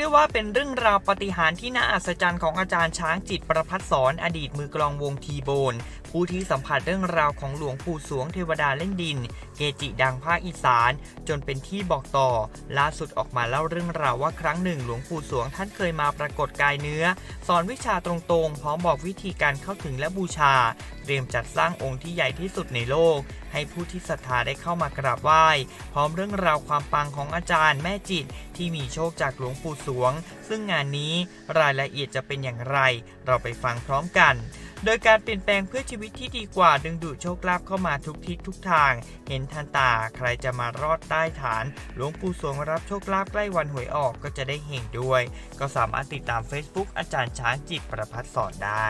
ได้ว่าเป็นเรื่องราวปฏิหารที่น่าอัศจรรย์ของอาจารย์ช้างจิตประพัดสอนอดีตมือกลองวงทีโบน ผู้ที่สัมผัสเรื่องราวของหลวงปู่สวงเทวดาเล่นดิน เกจิดังภาคอีสาน จนเป็นที่บอกต่อ ล่าสุดออกมาเล่าเรื่องราวว่าครั้งหนึ่ง หลวงปู่สวงท่านเคยมาปรากฏกายเนื้อ สอนวิชาตรงๆ พร้อมบอกวิธีการเข้าถึงและบูชา เตรียมจัดสร้างองค์ที่ใหญ่ที่สุดในโลก ให้ผู้ที่ศรัทธาได้เข้ามากราบไหว้ พร้อมเรื่องราวความปังของอาจารย์แม่จิต ที่มีโชคจากหลวงปู่สวง ซึ่งงานนี้รายละเอียดจะเป็นอย่างไร เราไปฟังพร้อมกัน โดยการเปลี่ยนแปลงเพื่อชีวิตที่ดีกว่าดึงดูดโชคลาภเข้ามาทุกทิศทุกทาง เห็นทันตาใครจะมารอดใต้ฐาน หลวงปู่สวงรับโชคลาภใกล้วันหวยออกก็จะได้เฮงด้วย ก็สามารถติดตาม Facebook อาจารย์ช้างจิตประพัฒสอนได้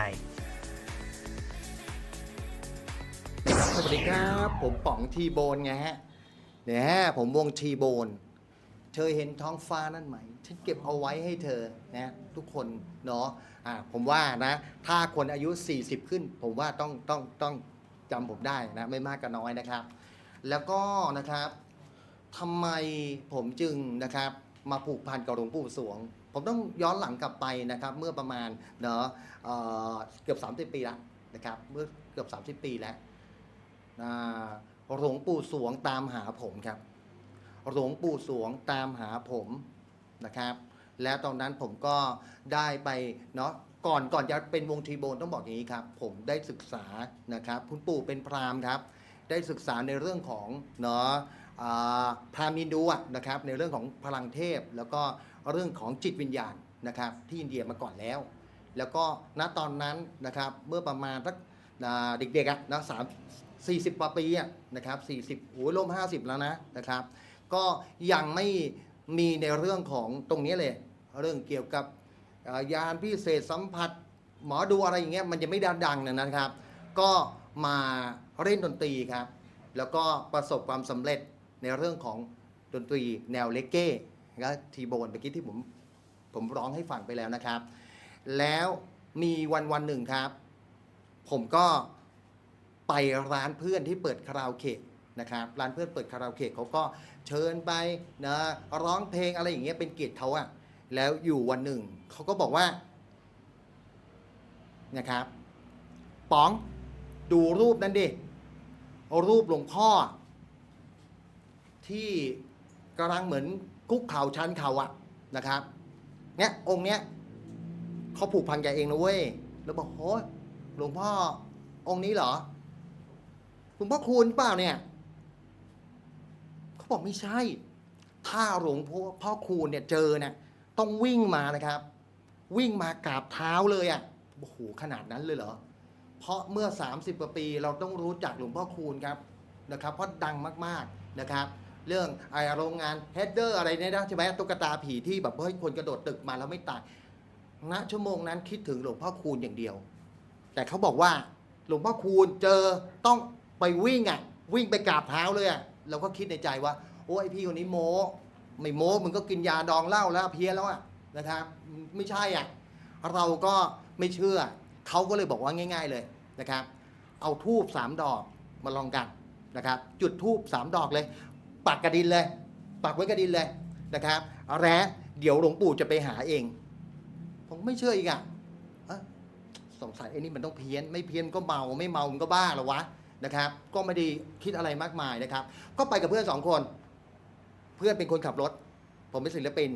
สวัสดีครับ ผมป๋องทีโบนไงฮะเนี่ยผมวงทีโบน เธอเห็นท้องฟ้านั่นไหม ฉันเก็บเอาไว้ให้เธอนะทุกคนเนาะอ่าผมว่านะ ถ้าคนอายุ 40 ขึ้น ผมว่าต้องต้องต้องจำผมได้นะไม่มากก็น้อยนะครับ แล้วก็นะครับทำไมผมจึงนะครับมาผูกพันกับหลวงปู่สวง ผมต้องย้อนหลังกลับไปนะครับ เมื่อประมาณเนาะเอ่อเกือบ 30 ปีแล้วนะครับเมื่อเกือบ 30 ปีแล้วอ่าหลวงปู่สวงตามหาผมครับ หลวงปู่สวงตามหาผมนะครับ แล้วตอนนั้นผมก็ได้ไปเนาะก่อนก่อนจะเป็นวงทีโบนต้องบอกอย่างนี้ครับ ผมได้ศึกษานะครับคุณปู่เป็นพราหมณ์ครับ ได้ศึกษาในเรื่องของเนาะพราหมณ์อินดูนะครับ ในเรื่องของพลังเทพ แล้วก็เรื่องของจิตวิญญาณนะครับที่อินเดียมาก่อนแล้ว แล้วก็ณตอนนั้นนะครับเมื่อประมาณสักเด็กๆนะสามสี่สิบกว่าปีนะครับสี่สิบโอ้ยร่วมห้าสิบแล้วนะนะครับ ก็ยังไม่มีในเรื่องของตรงนี้เลย เรื่องเกี่ยวกับยานพิเศษสัมผัส หมอดูอะไรอย่างเงี้ยมันยังไม่ดังๆนะครับ ก็มาเล่นดนตรีครับ แล้วก็ประสบความสำเร็จในเรื่องของดนตรีแนวเลกเก้และทีโบนเมื่อกี้ที่ผมผมร้องให้ฟังไปแล้วนะครับ แล้วมีวันวันหนึ่งครับ ผมก็ไปร้านเพื่อนที่เปิดคาราโอเกะ นะครับร้านเพื่อนเปิดคาราโอเกะเขาก็เชิญไปนะร้องเพลงอะไรอย่างเงี้ยเป็นเกียรติเขาอะแล้วอยู่วันหนึ่งเขาก็บอกว่านะครับป๋องดูรูปนั้นดิรูปหลวงพ่อ ที่กำลังเหมือนคุกเข่าชันเข่าอะนะครับเนี่ยองค์เนี้ยเขาผูกพันแกเองนะเว้ยแล้วบอกโอ้ยหลวงพ่อองค์นี้เหรอหลวงพ่อคูณเปล่าเนี่ย บอกไม่ใช่ ถ้าหลวงพ่อพ่อคูณเนี่ยเจอเนี่ยต้องวิ่งมานะครับ วิ่งมากราบเท้าเลยอะ่ะโอ้โหขนาดนั้นเลยเหรอ เพราะเมื่อ 30กว่าปีเราต้องรู้จักหลวงพ่อคูณครับนะครับเพราะดังมากๆนะครับ เรื่องไอโรงงานเฮดเดอร์อะไรเนี่ยนะใช่ไหมตุ๊กตาผีที่แบบเฮ้ยคนกระโดดตึกมาแล้วไม่ตายณชั่วโมงนั้นคิดถึงหลวงพ่อคูณอย่างเดียว แต่เขาบอกว่าหลวงพ่อคูณเจอต้องไปวิ่งอะ วิ่งไปกราบเท้าเลยอะ เราก็คิดในใจว่า โอ้ยพี่คนนี้โม้ไม่โม้มึงก็กินยาดองเหล้าแล้วเพลียแล้วอะนะครับไม่ใช่อะเราก็ไม่เชื่อ เขาก็เลยบอกว่าง่าย ๆเลยนะครับ เอาทูบสามดอกมาลองกันนะครับ จุดทูบสามดอกเลย ปักกระดินเลย ปักไว้กระดินเลยนะครับแล้เดี๋ยวหลวงปู่จะไปหาเอง ผมไม่เชื่ออีกอะอ้อสงสัยไอ้นี่มันต้องเพี้ยน ไม่เพี้ยนก็เมา ไม่เมามันก็บ้าหรอวะ นะครับ ก็ไม่ได้คิดอะไรมากมายนะครับ ก็ไปกับเพื่อนสองคน เพื่อนเป็นคนขับรถ ผมเป็นศิลปิน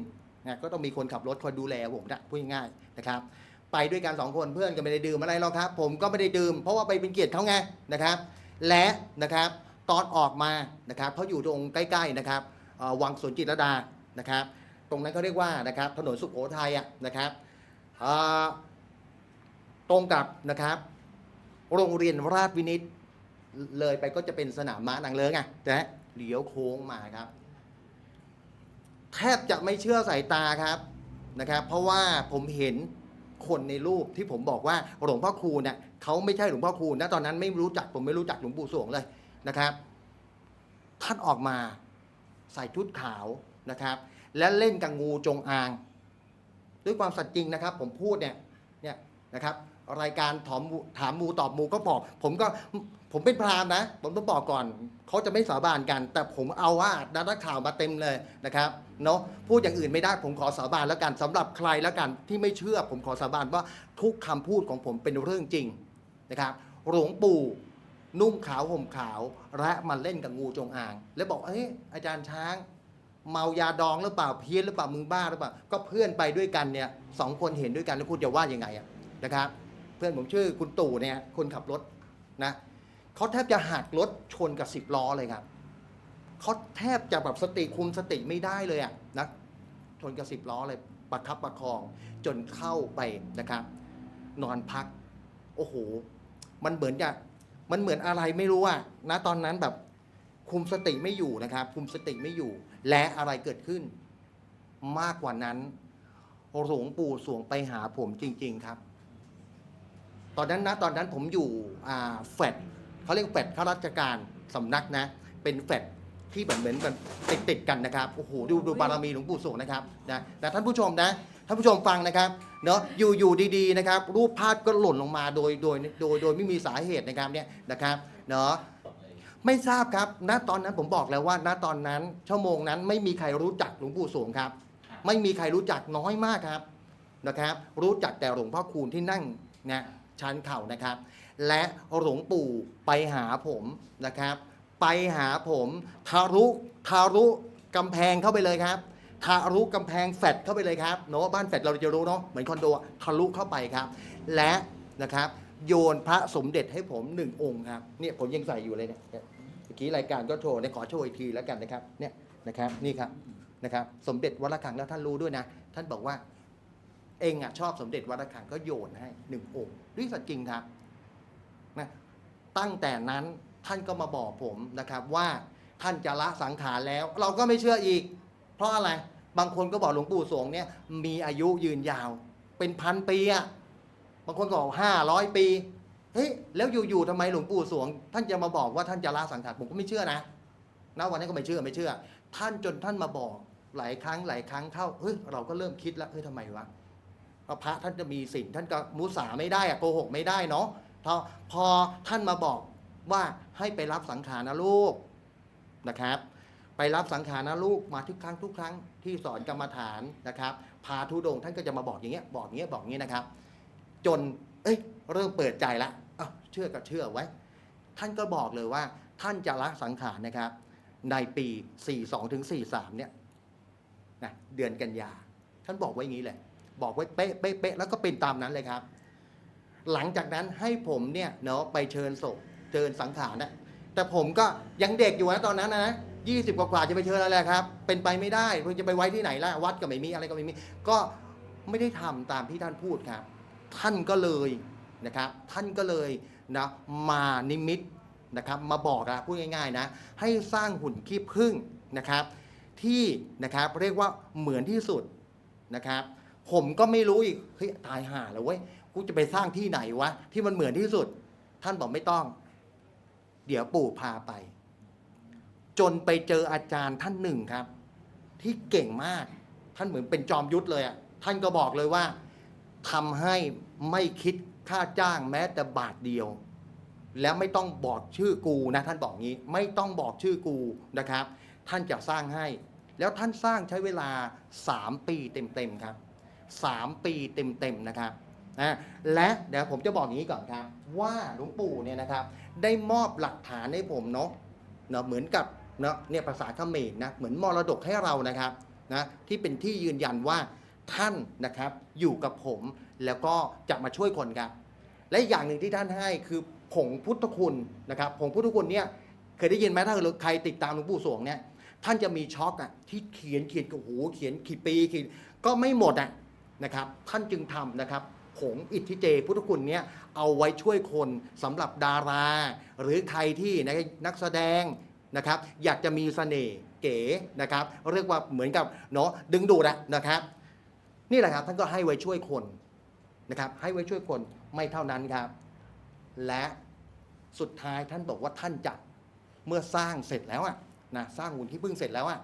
นะก็ต้องมีคนขับรถคอยดูแลผมนะพูดง่ายๆนะครับ ไปด้วยกันสองคนเพื่อนก็ไม่ได้ดื่มอะไรหรอกครับ ผมก็ไม่ได้ดื่ม เพราะว่าไปเป็นเกียรติเขาไงนะครับ และนะครับตอนออกมานะครับเขาอยู่ตรงใกล้ๆนะครับวังสวนจิตรดานะครับ ตรงนั้นเขาเรียกว่านะครับถนนสุขโขทัยอะนะครับตรงกับนะครับ โรงเรียนราชวินิต เลยไปก็จะเป็นสนามม้านางเลิงไงนะฮะเลี้ยวโค้งมาครับ แทบจะไม่เชื่อสายตาครับนะครับ เพราะว่าผมเห็นคนในรูปที่ผมบอกว่าหลวงพ่อคูณเนี่ยเขาไม่ใช่หลวงพ่อคูณนะตอนนั้นไม่รู้จักผมไม่รู้จักหลวงปู่สวงเลยนะครับท่านออกมาใส่ชุดขาวนะครับ และเล่นกับงูจงอาง ด้วยความสัตย์จริงนะครับ ผมพูดเนี่ยเนี่ยนะครับ รายการถามมูถามมูตอบมูก็บอก ผมก็ ผมเป็นพราหมณ์นะ ผมต้องบอกก่อน เขาจะไม่สาบานกัน แต่ผมเอาว่านักข่าวมาเต็มเลยนะครับ เนาะพูดอย่างอื่นไม่ได้ ผมขอสาบานแล้วกันสำหรับใครแล้วกันที่ไม่เชื่อ ผมขอสาบานว่าทุกคำพูดของผมเป็นเรื่องจริงนะครับ หลวงปู่นุ่งขาวห่มขาวและมาเล่นกับงูจงอาง แล้วบอกเฮ้ยอาจารย์ช้าง เมายาดองหรือเปล่าเพี้ยนหรือเปล่ามึงบ้าหรือเปล่า ก็เพื่อนไปด้วยกันเนี่ยสองคนเห็นด้วยกันแล้วคุณจะว่ายังไงอะนะครับ เพื่อนผมชื่อคุณตู่เนี่ยคนขับรถนะ เขาแทบจะหักรถชนกับสิบล้อเลยครับเขาแทบจะแบบสติคุมสติไม่ได้เลยอะนะชนกับสิบล้อเลยประคับประคอง จนเข้าไปนะครับ นอนพัก โอ้โห มันเหมือนจะมันเหมือนอะไรไม่รู้อะนะตอนนั้นแบบคุมสติไม่อยู่นะครับ คุมสติไม่อยู่ และอะไรเกิดขึ้น มากกว่านั้นหลวงปู่สวงไปหาผมจริง ๆ ครับ ตอนนั้นนะตอนนั้นผมอยู่แฟด เขาเรียกแฟดข้าราชการสำนักนะ เป็นแฟดที่แบบเหมือนกันติดติดๆกันนะครับโอ้โหดูดูบารมีหลวงปู่สวงนะครับนะแต่ท่านผู้ชมนะท่านผู้ชมฟังนะครับเนาะอยู่อยู่ดีๆนะครับ รูปภาพก็หล่นลงมาโดยโดยโดยโดยไม่มีสาเหตุนะครับเนี่ยนะครับเนาะไม่ทราบครับณตอนนั้นผมบอกแล้วว่าณตอนนั้นชั่วโมงนั้นไม่มีใครรู้จักหลวงปู่สวงครับ ไม่มีใครรู้จักน้อยมากครับนะครับ รู้จักแต่หลวงพ่อคูณที่นั่งนะชันเข่านะครับ และหลวงปู่ไปหาผมนะครับ ไปหาผมทะลุทะลุกำแพงเข้าไปเลยครับทะลุกำแพงแฟดเข้าไปเลยครับเนาะบ้านแฟดเราจะรู้เนาะเหมือนคอนโดทะลุเข้าไปครับ และนะครับ โยนพระสมเด็จให้ผมหนึ่งองค์ครับเนี่ยผมยังใส่อยู่เลยเนี่ยเนี่ยเมื่อกี้รายการก็โชว์เนี่ยขอโชว์อีกทีแล้วกันนะครับเนี่ยนะครับนี่ครับนะครับสมเด็จวัดระฆังแล้วท่านรู้ด้วยนะ ท่านบอกว่า เองอะชอบสมเด็จวัดระฆังก็โยนให้หนึ่งองค์ด้วยสัจจริงครับ นะตั้งแต่นั้นท่านก็มาบอกผมนะครับว่าท่านจะละสังขารแล้ว เราก็ไม่เชื่ออีก เพราะอะไรบางคนก็บอกหลวงปู่สวงเนี่ยมีอายุยืนยาว เป็นพันปีอะบางคนก็บอกห้าร้อยปีเฮ้ยแล้วอยู่ๆทำไมหลวงปู่สวง ท่านจะมาบอกว่าท่านจะละสังขารผมก็ไม่เชื่อนะณวันนั้ก็ไม่เชื่อไม่เชื่อ ท่านจนท่านมาบอกหลายครั้งหลายครั้งเข้าเฮ้ยเราก็เริ่มคิดแล้วเฮ้ยทำไมวะพระท่านจะมีศีลท่านก็มุสาไม่ได้อะโกหกไม่ได้เนาะ พอพอท่านมาบอกว่าให้ไปรับสังขารนะลูกนะครับ ไปรับสังขารนะลูกมาทุกครั้งทุกครั้งที่สอนกรรมฐานนะครับ พาทุดงท่านก็จะมาบอกอย่างเงี้ยบอกอย่างเงี้ยบอกอย่างเงี้ยนะครับ จนเอ้ยเริ่มเปิดใจละอะเชื่อก็เชื่อไว้ ท่านก็บอกเลยว่า ท่านจะละสังขารนะครับ ในปี 42ถึง43เนี่ยนะเดือนกันยาท่านบอกไว้อย่างนี้เลยบอกไว้เป๊ะเป๊ะเป๊ะแล้วก็เป็นตามนั้นเลยครับ หลังจากนั้นให้ผมเนี่ยเนาะไปเชิญศพเชิญสังขารนะแต่ผมก็ยังเด็กอยู่นะตอนนั้นนะยี่สิบกว่าจะไปเชิญอะไรครับ เป็นไปไม่ได้คุณจะไปไว้ที่ไหนล่ะวัดก็ไม่มีอะไรก็ไม่มี ก็ไม่ได้ทำตามที่ท่านพูดครับ ท่านก็เลยนะครับ ท่านก็เลยนะมานิมิตนะครับ มาบอกอะพูดง่าย ๆ นะ ให้สร้างหุ่นขี้ผึ้งนะครับ ที่นะครับเรียกว่าเหมือนที่สุดนะครับ ผมก็ไม่รู้อีกเฮ้ยตายห่าแล้วเว้ย กูจะไปสร้างที่ไหนวะ ที่มันเหมือนที่สุด ท่านบอกไม่ต้อง เดี๋ยวปู่พาไป จนไปเจออาจารย์ท่านหนึ่งครับ ที่เก่งมาก ท่านเหมือนเป็นจอมยุทธเลยอะท่านก็บอกเลยว่าทำให้ไม่คิดค่าจ้างแม้แต่บาทเดียว แล้วไม่ต้องบอกชื่อกูนะ ท่านบอกงี้ ไม่ต้องบอกชื่อกูนะครับ ท่านจะสร้างให้ แล้วท่านสร้างใช้เวลา 3 ปีเต็มๆครับ 3 ปีเต็มๆนะครับ นะและเดี๋ยวผมจะบอกอย่างนี้ก่อนครับ ว่าหลวงปู่เนี่ยนะครับ ได้มอบหลักฐานให้ผมเนาะเนาะเหมือนกับเนาะเนี่ยภาษาเขมรนะเหมือนมรดกให้เรานะครับนะที่เป็นที่ยืนยันว่าท่านนะครับอยู่กับผมแล้วก็จะมาช่วยคนครับ และอย่างหนึ่งที่ท่านให้คือผงพุทธคุณนะครับผงพุทธคุณเนี่ยเคยได้ยินไหมถ้าใครติดตามหลวงปู่สวงเนี่ยท่านจะมีช็อกอะที่เขียนเขียนกับหูเขียนขีดปีขีดก็ไม่หมดอะนะครับ ท่านจึงทำนะครับ ผงอิทธิเจ พุทธคุณเนี่ยเอาไว้ช่วยคนสำหรับดารา หรือใครที่นะนักแสดงนะครับ อยากจะมีเสน่ห์เก๋นะครับ เรียกว่าเหมือนกับเนาะดึงดูดอะนะครับ นี่แหละครับท่านก็ให้ไว้ช่วยคนนะครับ ให้ไว้ช่วยคนไม่เท่านั้นครับ และสุดท้ายท่านบอกว่าท่านจะเมื่อสร้างเสร็จแล้วอะนะสร้างหุ่นที่พึ่งเสร็จแล้วอะ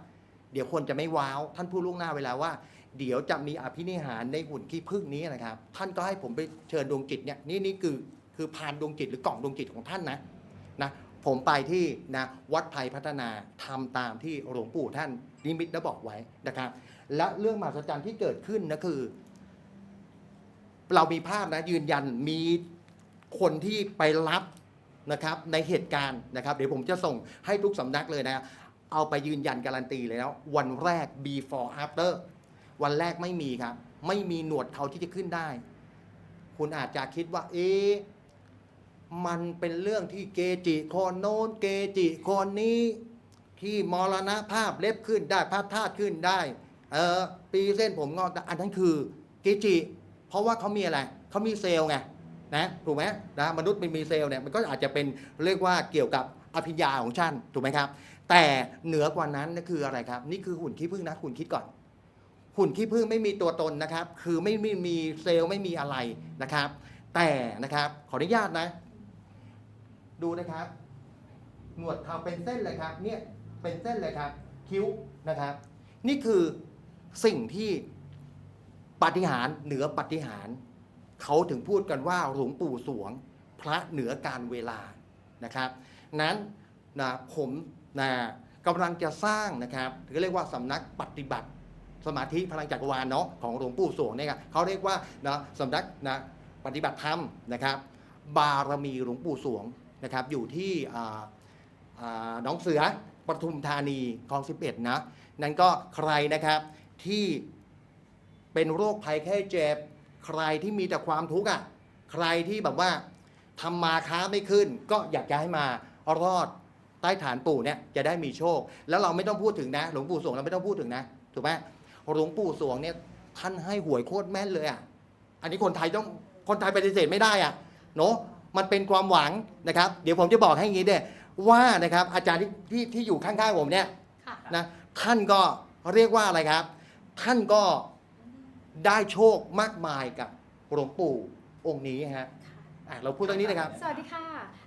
เดี๋ยวคนจะไม่ว้าว ท่านพูดล่วงหน้าไว้แล้วว่า เดี๋ยวจะมีอภินิหารในหุ่นขี้ผึ้งนี้นะครับ ท่านก็ให้ผมไปเชิญดวงจิตเนี่ยนี่นี่คือคือพานดวงจิตหรือกล่องดวงจิตของท่านนะนะผมไปที่นะวัดไผ่พัฒนาทำตามที่หลวงปู่ท่านนิมิตและบอกไว้นะครับ และเรื่องมหัศจรรย์ที่เกิดขึ้นนะคือ เรามีภาพนะยืนยันมีคนที่ไปรับนะครับในเหตุการณ์นะครับ เดี๋ยวผมจะส่งให้ทุกสำนักเลยนะ เอาไปยืนยันการันตีเลยนะวันแรก before after วันแรกไม่มีครับ ไม่มีหนวดเขาที่จะขึ้นได้ คุณอาจจะคิดว่า เอ๊ะมันเป็นเรื่องที่เกจิคนโน้นเกจิคนนี้ ที่มรณะภาพเล็บขึ้นได้พระธาตุขึ้นได้ เออปีเส้นผมงอกอันนั้นคือเกจิ เพราะว่าเขามีอะไรเขามีเซลล์ไงนะถูกไหมนะมนุษย์มันมีเซลล์เนี่ยมันก็อาจจะเป็นเรียกว่าเกี่ยวกับอภิญญาของท่านถูกไหมครับ แต่เหนือกว่านั้นนะคืออะไรครับ นี่คือหุ่นขี้ผึ้งนะคุณคิดก่อน หุ่นขี้ผึ้งไม่มีตัวตนนะครับ คือไม่ไม่มีเซลล์ไม่มีอะไรนะครับ แต่นะครับขออนุญาตนะ ดูนะครับ หนวดเขาเป็นเส้นเลยครับเนี่ยเป็นเส้นเลยครับ คิ้วนะครับ นี่คือสิ่งที่ปฏิหารเหนือปฏิหารเขาถึงพูดกันว่าหลวงปู่สวง พระเหนือการเวลานะครับ นั้นนะผม นะกำลังจะสร้างนะครับถือเรียกว่าสำนักปฏิบัติ สมาธิพลังจักรวาลเนาะของหลวงปู่สวงเนี่ยครับเขาเรียกว่านะสำนักนะปฏิบัติธรรมนะครับ บารมีหลวงปู่สวงนะครับ อยู่ที่อ่าน้องเสือปทุมธานีคลอง11นะนั่นก็ใครนะครับที่เป็นโรคภัยแค่เจ็บ ใครที่มีแต่ความทุกข์อะใครที่แบบว่าทำมาค้าไม่ขึ้น ก็อยากจะให้มารอด ใต้ฐานปู่เนี่ยจะได้มีโชค แล้วเราไม่ต้องพูดถึงนะ หลวงปู่สวงเราไม่ต้องพูดถึงนะถูกไหมหลวงปู่สวงเนี่ยท่านให้หวยโคตรแม่นเลยอะอันนี้คนไทยต้องคนไทยปฏิเสธไม่ได้อะเนาะมันเป็นความหวังนะครับ เดี๋ยวผมจะบอกให้อย่างนี้เด้ว่านะครับอาจารย์ที่ที่ที่อยู่ข้างๆผมเนี่ยค่ะนะท่านก็เรียกว่าอะไรครับ ท่านก็ได้โชคมากมายกับหลวงปู่องค์นี้ฮะอะเราพูดตรงนี้นะครับ สวัสดีค่ะ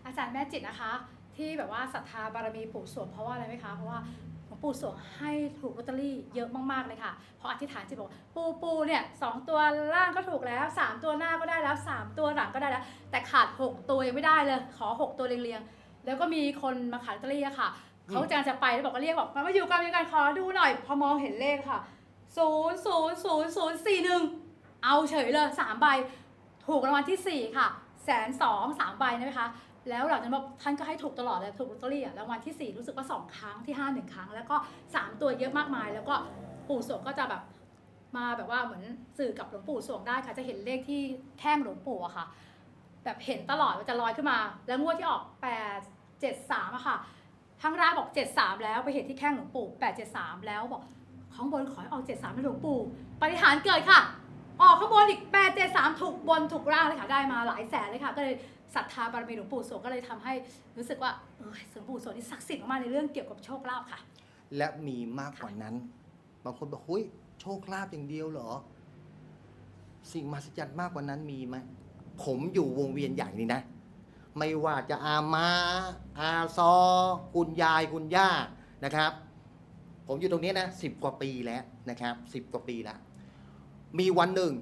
อาจารย์แม่จิตนะคะ ที่แบบว่าศรัทธาบารมีปู่สวงเพราะว่าอะไรไหมคะ เพราะว่าหลวงปู่สวงให้ถูกลอตเตอรี่เยอะมากๆเลยค่ะ เพราะอธิษฐานจิตบอกปูปูเนี่ยสองตัวล่างก็ถูกแล้วสามตัวหน้าก็ได้แล้วสามตัวหลังก็ได้แล้ว แต่ขาดหกตัวยังไม่ได้เลย ขอหกตัวเรียงๆ แล้วก็มีคนมาขายลอตเตอรี่อะค่ะ เขาจะจะไปแล้วบอกว่าเรียกบอกมาอยู่กันอยู่กันขอดูหน่อย พอมองเห็นเลขค่ะศูนย์ศูนย์ศูนย์ศูนย์สี่หนึ่งเอาเฉยเลยสามใบ ถูกรางวัลที่สี่ค่ะแสนสองสามใบนะคะ แล้วหลังจากนั้นท่านก็ให้ถูกตลอดเลยถูกลอตเตอรี่อะรางวัลที่สี่รู้สึกว่าสองครั้งที่ห้าหนึ่งครั้ง แล้วก็สามตัวเยอะมากมาย แล้วก็ปู่สวงก็จะแบบมาแบบว่าเหมือนสื่อกับหลวงปู่สวงได้ค่ะจะเห็นเลขที่แท่งหลวงปู่อะค่ะ แบบเห็นตลอดว่าจะลอยขึ้นมา แล้วงวดที่ออกแปดเจ็ดสามอะค่ะทางร้านบอกเจ็ดสามแล้วไปเห็นที่แข้งหลวงปู่แปดเจ็ดสามแล้วบอกข้างบนขอให้ออกเจ็ดสามให้หลวงปู่ปฏิหารเกิดค่ะ ออกข้างบนอีกแปดเจ็ดสามถูกบนถูกล่างเลยค่ะได้มาหลายแสนเลยค่ะ ก็เลย ศรัทธาบารมีหลวงปู่โสก็เลยทำให้รู้สึกว่าเออหลวงปู่โสนี่ศักดิ์สิทธิ์มากในเรื่องเกี่ยวกับโชคลาภค่ะ และมีมากกว่านั้น บางคนบอกหุ้ยโชคลาภอย่างเดียวเหรอ สิ่งมหัศจรรย์มากกว่านั้นมีไหมผมอยู่วงเวียนใหญ่นี่นะ ไม่ว่าจะอามาอาซอ คุณยายคุณย่านะครับ ผมอยู่ตรงนี้นะสิบกว่าปีแล้วนะครับสิบกว่าปีแล้ว มีวันหนึ่ง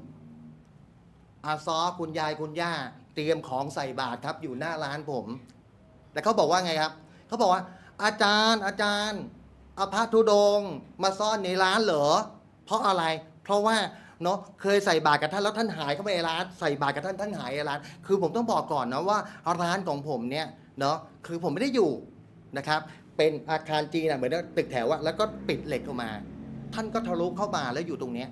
อาซอคุณยายคุณย่า เตรียมของใส่บาตรครับ อยู่หน้าร้านผม แต่เขาบอกว่าไงครับ เขาบอกว่า อาจารย์อาจารย์เอาพระธุดงค์มาซ่อนในร้านเหรอ เพราะอะไร เพราะว่าเนาะเคยใส่บาตรกับท่านแล้วท่านหายเข้าไปในร้านใส่บาตรกับท่านท่านหายในร้าน คือผมต้องบอกก่อนนะว่าร้านของผมเนี่ยเนาะคือผมไม่ได้อยู่นะครับ เป็นอาคารจีนอะเหมือนตึกแถวอะแล้วก็ปิดเหล็กออกมา ท่านก็ทะลุเข้ามาแล้วอยู่ตรงเนี้ย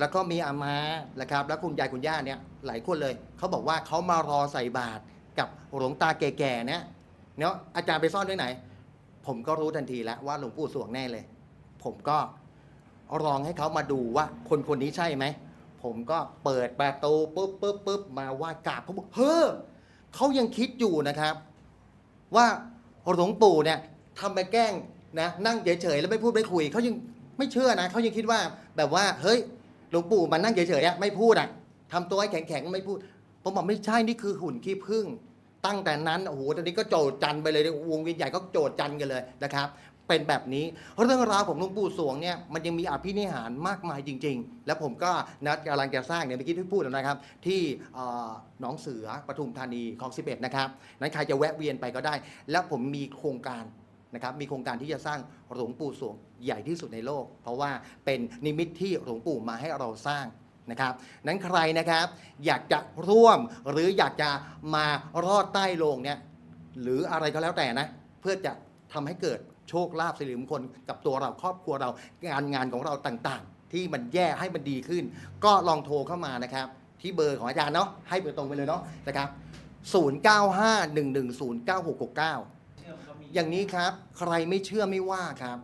แล้วก็มีอามานะครับ แล้วคุณยายคุณย่าเนี่ยหลายคนเลย เขาบอกว่าเขามารอใส่บาตรกับหลวงตาแก่ๆเนี่ยเนาะอาจารย์ไปซ่อนไว้ไหน ผมก็รู้ทันทีแล้วว่าหลวงปู่สวงแน่เลย ผมก็ลองให้เขามาดูว่าคนคนนี้ใช่ไหม ผมก็เปิดประตูปุ๊บปุ๊บปุ๊บมาว่ากราบเขาบอกเฮ้อเขายังคิดอยู่นะครับ ว่าหลวงปู่เนี่ยทำไปแกล้งนะนั่งเฉยๆแล้วไม่พูดไม่คุยเขายังไม่เชื่อนะเขายังคิดว่าแบบว่าเฮ้ย หลวงปู่มานั่งเฉยๆอะไม่พูดอะทำตัวให้แข็งๆไม่พูด ผมบอกไม่ใช่นี่คือหุ่นขี้ผึ้งตั้งแต่นั้นโอ้โหตอนนี้ก็โจดจันไปเลยวงเวียนใหญ่ก็โจดจันกันเลยนะครับ เป็นแบบนี้เรื่องราวของหลวงปู่สวงเนี่ยมันยังมีอภินิหารมากมายจริง ๆ แล้วผมก็นัดกำลังจะสร้างเนี่ยเมื่อกี้ที่พูดแล้วนะครับ ที่เอ่อหนองเสือปทุมธานีของ 11 นะครับนั้นใครจะแวะเวียนไปก็ได้ แล้วผมมีโครงการ นะครับมีโครงการที่จะสร้างหลวงปู่สวงใหญ่ที่สุดในโลก เพราะว่าเป็นนิมิตที่หลวงปู่มาให้เราสร้างนะครับนั้นใครนะครับอยากจะร่วมหรืออยากจะมารอดใต้โลงเนี่ยหรืออะไรก็แล้วแต่นะ เพื่อจะทำให้เกิดโชคลาภสิริมงคลกับตัวเราครอบครัวเรางานงานของเราต่างๆ ที่มันแย่ให้มันดีขึ้น ก็ลองโทรเข้ามานะครับ ที่เบอร์ของอาจารย์เนาะให้เบอร์ตรงไปเลยเนาะนะครับ 0951109669 อย่างนี้ครับ ใครไม่เชื่อไม่ว่าครับ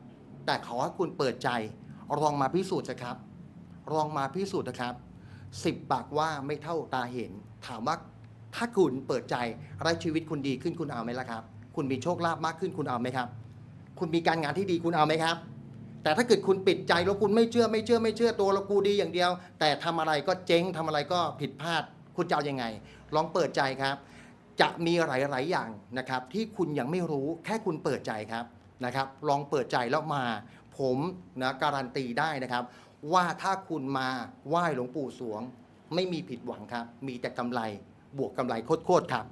แต่ขอให้คุณเปิดใจลองมาพิสูจน์สิครับลองมาพิสูจน์นะครับสิบปากว่าไม่เท่าตาเห็น ถามว่าถ้าคุณเปิดใจและชีวิตคุณดีขึ้นคุณเอาไหมล่ะครับ คุณมีโชคลาภมากขึ้นคุณเอาไหมครับ คุณมีการงานที่ดีคุณเอาไหมครับ แต่ถ้าเกิดคุณปิดใจแล้วคุณไม่เชื่อไม่เชื่อไม่เชื่อตัวเรากูดีอย่างเดียว แต่ทำอะไรก็เจ๊งทำอะไรก็ผิดพลาด คุณจะเอายังไง ลองเปิดใจครับ จะมีหลาย ๆ อย่างนะครับ ที่คุณยังไม่รู้แค่คุณเปิดใจครับนะครับ ลองเปิดใจแล้วมา ผมนะการันตีได้นะครับ ว่าถ้าคุณมาไหว้หลวงปู่สวง ไม่มีผิดหวังครับ มีแต่กำไรบวกกำไรโคตรๆครับ